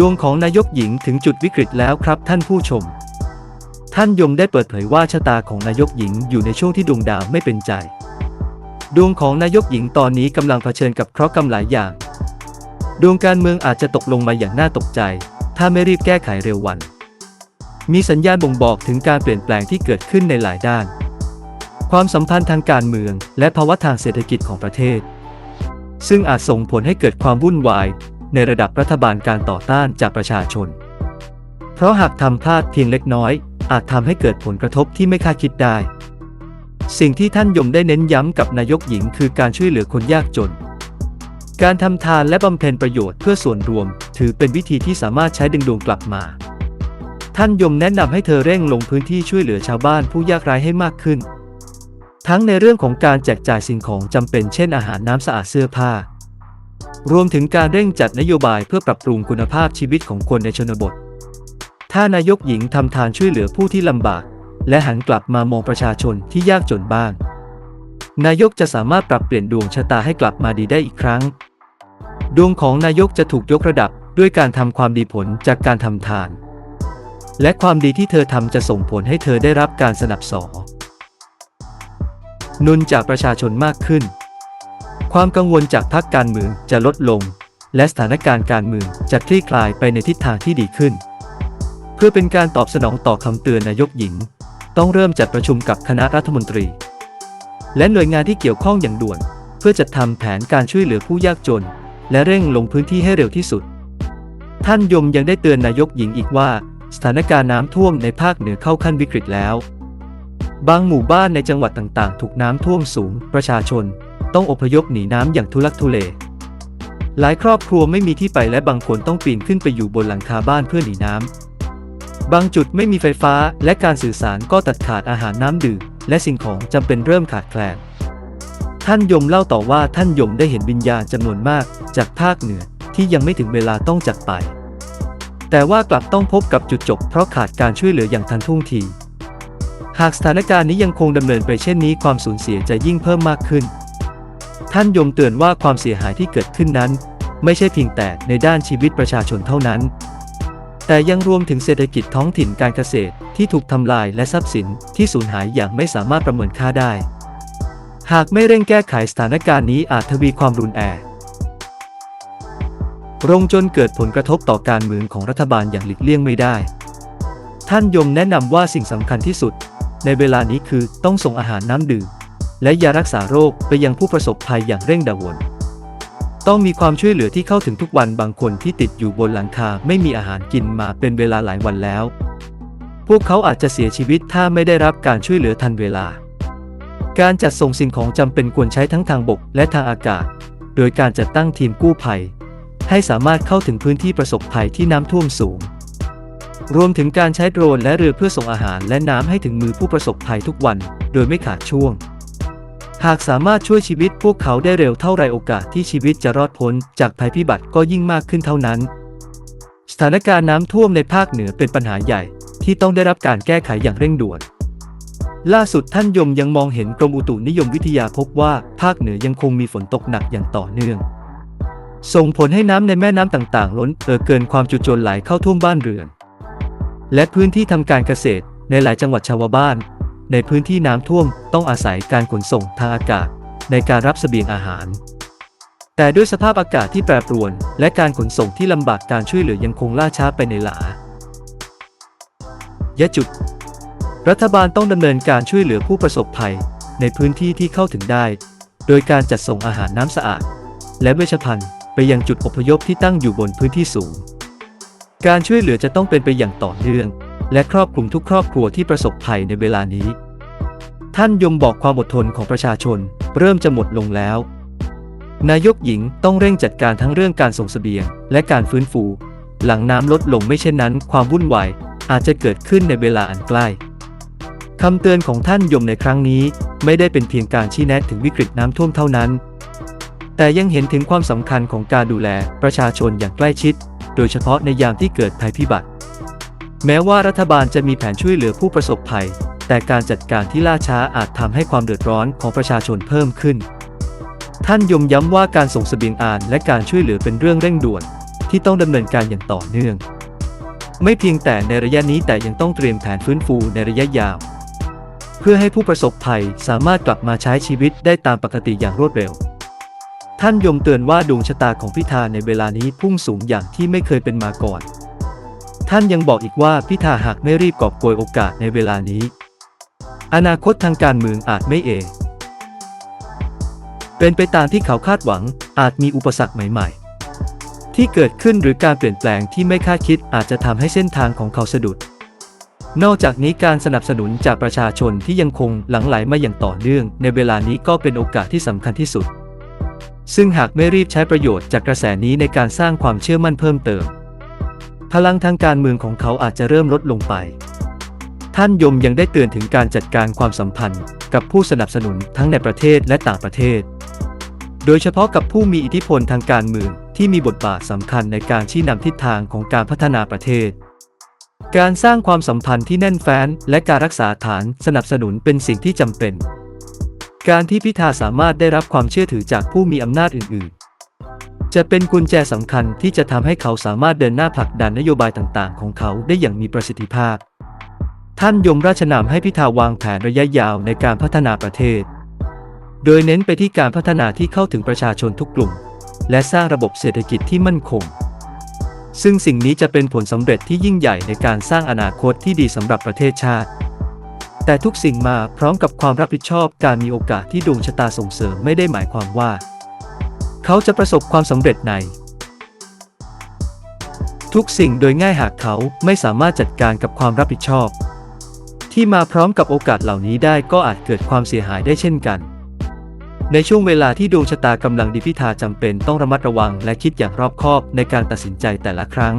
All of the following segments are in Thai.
ดวงของนายกหญิงถึงจุดวิกฤตแล้วครับท่านผู้ชม ท่านยมได้เปิดเผยว่าชะตาของนายกหญิงอยู่ในช่วงที่ดวงดาวไม่เป็นใจ ดวงของนายกหญิงตอนนี้กำลังเผชิญกับเคราะห์กรรมหลายอย่าง ดวงการเมืองอาจจะตกลงมาอย่างน่าตกใจ ถ้าไม่รีบแก้ไขเร็ววัน มีสัญญาณบ่งบอกถึงการเปลี่ยนแปลงที่เกิดขึ้นในหลายด้าน ความสัมพันธ์ทางการเมือง และภาวะทางเศรษฐกิจของประเทศ ซึ่งอาจส่งผลให้เกิดความวุ่นวาย ในระดับรัฐบาลการต่อต้านจากประชาชน เพราะหากทำพลาดเพียงเล็กน้อย อาจทำให้เกิดผลกระทบที่ไม่คาดคิดได้ สิ่งที่ท่านยมได้เน้นย้ำกับนายกหญิงคือการช่วยเหลือคนยากจน การทำทานและบำเพ็ญประโยชน์เพื่อส่วนรวม ถือเป็นวิธีที่สามารถใช้ดึงดวงกลับมา ท่านยมแนะนำให้เธอเร่งลงพื้นที่ช่วยเหลือชาวบ้านผู้ยากไร้ให้มากขึ้นทั้งในเรื่องของการแจกจ่ายสิ่งของจำเป็นเช่นอาหารน้ำสะอาดเสื้อผ้า รวมถึงการเร่งจัดนโยบายเพื่อปรับปรุงคุณภาพชีวิตของคนในชนบท ถ้านายกหญิงทำทานช่วยเหลือผู้ที่ลำบาก และหันกลับมามองประชาชนที่ยากจนบ้าง นายกจะสามารถปรับเปลี่ยนดวงชะตาให้กลับมาดีได้อีกครั้ง ดวงของนายกจะถูกยกระดับด้วยการทำความดีผลจากการทำทาน และความดีที่เธอทำจะส่งผลให้เธอได้รับการสนับสนุนจากประชาชนมากขึ้น ความกังวลจากพรรคการเมืองจะลดลง และสถานการณ์การเมืองจะคลี่คลายไปในทิศทางที่ดีขึ้น เพื่อเป็นการตอบสนองต่อคำเตือนนายกหญิง ต้องเริ่มจัดประชุมกับคณะรัฐมนตรี และหน่วยงานที่เกี่ยวข้องอย่างด่วน เพื่อจัดทำแผนการช่วยเหลือผู้ยากจน และเร่งลงพื้นที่ให้เร็วที่สุด ท่านยมยังได้เตือนนายกหญิงอีกว่า สถานการณ์น้ำท่วมในภาคเหนือเข้าขั้นวิกฤตแล้ว บางหมู่บ้านในจังหวัดต่างๆ ถูกน้ำท่วมสูง ประชาชน ต้องอพยพหนีน้ำอย่างทุลักทุเล หลายครอบครัวไม่มีที่ไปและบางคนต้องปีนขึ้นไปอยู่บนหลังคาบ้านเพื่อหนีน้ำ บางจุดไม่มีไฟฟ้าและการสื่อสารก็ตัดขาดอาหารน้ำดื่มและสิ่งของจำเป็นเริ่มขาดแคลน ท่านยมเล่าต่อว่าท่านยมได้เห็นวิญญาณจำนวนมาก จากภาคเหนือที่ยังไม่ถึงเวลาต้องจากไป แต่ว่ากลับต้องพบกับจุดจบเพราะขาดการช่วยเหลืออย่างทันท่วงทีหากสถานการณ์นี้ยังคงดำเนินไปเช่นนี้ความสูญเสียจะยิ่งเพิ่มมากขึ้น ท่านยมเตือนว่าความเสียหายที่เกิดขึ้นนั้น ไม่ใช่เพียงแต่ในด้านชีวิตประชาชนเท่านั้น แต่ยังรวมถึงเศรษฐกิจท้องถิ่นการเกษตรที่ถูกทำลายและทรัพย์สินที่สูญหายอย่างไม่สามารถประเมินค่าได้ หากไม่เร่งแก้ไขสถานการณ์นี้อาจทวีความรุนแรงรงจนเกิดผลกระทบต่อการเมืองของรัฐบาลอย่างหลีกเลี่ยงไม่ได้ ท่านยมแนะนำว่าสิ่งสำคัญที่สุด ในเวลานี้คือต้องส่งอาหารน้ำดื่ม และยารักษาโรคไปยังผู้ประสบภัยอย่างเร่งด่วนต้องมีความช่วยเหลือที่เข้าถึงทุกวันบางคนที่ติดอยู่บนหลังคาไม่มีอาหารกินมาเป็นเวลาหลายวันแล้ว พวกเขาอาจจะเสียชีวิตถ้าไม่ได้รับการช่วยเหลือทันเวลา การจัดส่งสิ่งของจำเป็นควรใช้ทั้งทางบกและทางอากาศ โดยการจัดตั้งทีมกู้ภัย ให้สามารถเข้าถึงพื้นที่ประสบภัยที่น้ำท่วมสูง รวมถึงการใช้โดรนและเรือเพื่อส่งอาหารและน้ำให้ถึงมือผู้ประสบภัยทุกวัน โดยไม่ขาดช่วง หากสามารถช่วยชีวิตพวกเขาได้เร็วเท่าไรโอกาสที่ชีวิตจะรอดพ้นจากภัยพิบัติก็ยิ่งมากขึ้นเท่านั้น สถานการณ์น้ำท่วมในภาคเหนือเป็นปัญหาใหญ่ที่ต้องได้รับการแก้ไขอย่างเร่งด่วน ล่าสุดท่านยมยังมองเห็นกรมอุตุนิยมวิทยาพบว่าภาคเหนือยังคงมีฝนตกหนักอย่างต่อเนื่อง ส่งผลให้น้ำในแม่น้ำต่างๆ ล้นเอ่อเกินความจุจนไหลเข้าท่วมบ้านเรือน และพื้นที่ทำการเกษตรในหลายจังหวัดชาวบ้าน ในพื้นที่น้ำท่วมต้องอาศัยการขนส่งทางอากาศ ในการรับเสบียงอาหาร แต่ด้วยสภาพอากาศที่แปรปรวน และการขนส่งที่ลำบากการช่วยเหลือยังคงล่าช้าไปในหลายะจุด รัฐบาลต้องดำเนินการช่วยเหลือผู้ประสบภัย ในพื้นที่ที่เข้าถึงได้ โดยการจัดส่งอาหารน้ำสะอาด และเวชภัณฑ์ไปยังจุดอพยพที่ตั้งอยู่บนพื้นที่สูง การช่วยเหลือจะต้องเป็นไปอย่างต่อเนื่อง และครอบคลุมทุกครอบครัวที่ประสบภัยในเวลานี้ ท่านยมบอกความอดทนของประชาชน เริ่มจะหมดลงแล้ว นายกหญิงต้องเร่งจัดการทั้งเรื่องการส่งเสบียง และการฟื้นฟู หลังน้ำลดลงไม่เช่นนั้น ความวุ่นวายอาจจะเกิดขึ้นในเวลาอันใกล้คำเตือนของท่านยมในครั้งนี้ ไม่ได้เป็นเพียงการชี้แนะถึงวิกฤตน้ำท่วมเท่านั้น แต่ยังเห็นถึงความสำคัญของการดูแลประชาชนอย่างใกล้ชิด โดยเฉพาะในยามที่เกิดภัยพิบัติ แม้ว่ารัฐบาลจะมีแผนช่วยเหลือผู้ประสบภัย แต่การจัดการที่ล่าช้าอาจทำให้ความเดือดร้อนของประชาชนเพิ่มขึ้น ท่านยมย้ำว่าการส่งเสบียงอาหารและการช่วยเหลือเป็นเรื่องเร่งด่วนที่ที่ต้องดำเนินการอย่างต่อเนื่อง ไม่เพียงแต่ในระยะนี้แต่ยังต้องเตรียมแผนฟื้นฟูในระยะยาว เพื่อให้ผู้ประสบภัยสามารถกลับมาใช้ชีวิตได้ตามปกติอย่างรวดเร็วท่านยมเตือนว่าดวงชะตาของพิธาในเวลานี้พุ่งสูงอย่างที่ไม่เคยเป็นมาก่อน ท่านยังบอกอีกว่าพิธาหากไม่รีบกอบโกยโอกาสในเวลานี้ อนาคตทางการเมืองอาจไม่เอเป็นไปตามที่เขาคาดหวัง อาจมีอุปสรรคใหม่ ๆ ที่เกิดขึ้นหรือการเปลี่ยนแปลงที่ไม่คาดคิดอาจจะทำให้เส้นทางของเขาสะดุด นอกจากนี้การสนับสนุนจากประชาชนที่ยังคงหลั่งไหลมาอย่างต่อเนื่อง ในเวลานี้ก็เป็นโอกาสที่สำคัญที่สุด ซึ่งหากไม่รีบใช้ประโยชน์จากกระแสนี้ในการสร้างความเชื่อมั่นเพิ่มเติม พลังทางการเมืองของเขาอาจจะเริ่มลดลงไป ท่านยมยังได้เตือนถึงการจัดการความสัมพันธ์ กับผู้สนับสนุนทั้งในประเทศและต่างประเทศ โดยเฉพาะกับผู้มีอิทธิพลทางการเมืองที่มีบทบาทสำคัญในการชี้นำทิศทางของการพัฒนาประเทศ การสร้างความสัมพันธ์ที่แน่นแฟ้นและการรักษาฐานสนับสนุนเป็นสิ่งที่จำเป็น การที่พิธาสามารถได้รับความเชื่อถือจากผู้มีอำนาจอื่น จะเป็นกุญแจสำคัญที่จะทำให้เขาสามารถเดินหน้าผลักดันนโยบายต่างๆ ของเขาได้อย่างมีประสิทธิภาพ ท่านยมราชนามให้พิธาวางแผนระยะยาวในการพัฒนาประเทศ โดยเน้นไปที่การพัฒนาที่เข้าถึงประชาชนทุกกลุ่ม และสร้างระบบเศรษฐกิจที่มั่นคง ซึ่งสิ่งนี้จะเป็นผลสำเร็จที่ยิ่งใหญ่ในการสร้างอนาคตที่ดีสำหรับประเทศชาติแต่ทุกสิ่งมาพร้อมกับความรับผิดชอบการมีโอกาสที่ดวงชะตาส่งเสริมไม่ได้หมายความว่า เขาจะประสบความสำเร็จใน ทุกสิ่งโดยง่ายหากเขาไม่สามารถจัดการกับความรับผิดชอบ ที่มาพร้อมกับโอกาสเหล่านี้ได้ก็อาจเกิดความเสียหายได้เช่นกัน ในช่วงเวลาที่ดวงชะตากำลังดีพิธาจำเป็นต้องระมัดระวังและคิดอย่างรอบคอบในการตัดสินใจแต่ละครั้ง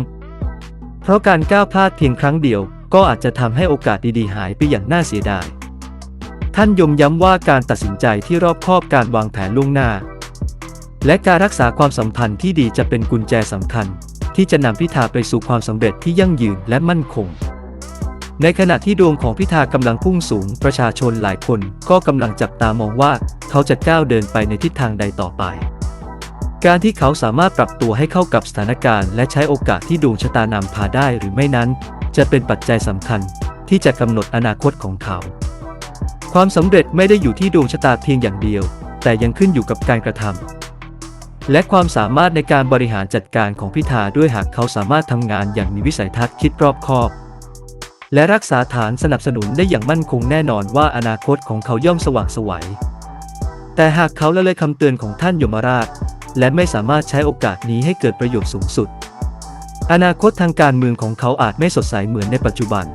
เพราะการก้าวพลาดเพียงครั้งเดียวก็อาจจะทำให้โอกาสดีๆหายไปอย่างน่าเสียดาย ท่านยมย้ำว่าการตัดสินใจที่รอบคอบการวางแผนล่วงหน้า และการรักษาความสัมพันธ์ที่ดีจะเป็นกุญแจสำคัญ ที่จะนำพิธาไปสู่ความสำเร็จที่ยั่งยืนและมั่นคง ในขณะที่ดวงของพิธากำลังพุ่งสูง ประชาชนหลายคนก็กำลังจับตามองว่าเขาจะก้าวเดินไปในทิศทางใดต่อไป การที่เขาสามารถปรับตัวให้เข้ากับสถานการณ์ และใช้โอกาสที่ดวงชะตานำพาได้หรือไม่นั้น จะเป็นปัจจัยสำคัญที่จะกำหนดอนาคตของเขา ความสำเร็จไม่ได้อยู่ที่ดวงชะตาเพียงอย่างเดียว แต่ยังขึ้นอยู่กับการกระทำ และความสามารถในการบริหารจัดการของพิธาด้วยหากเขาสามารถทำงานอย่างมีวิสัยทัศน์คิดรอบคอบ และรักษาฐานสนับสนุนได้อย่างมั่นคงแน่นอนว่าอนาคตของเขาย่อมสว่างไสวัยแต่หากเขาละเลยคำเตือนของท่านยมราช และไม่สามารถใช้โอกาสนี้ให้เกิดประโยชน์สูงสุด อนาคตทางการเมืองของเขาอาจไม่สดใสเหมือนในปัจจุบัน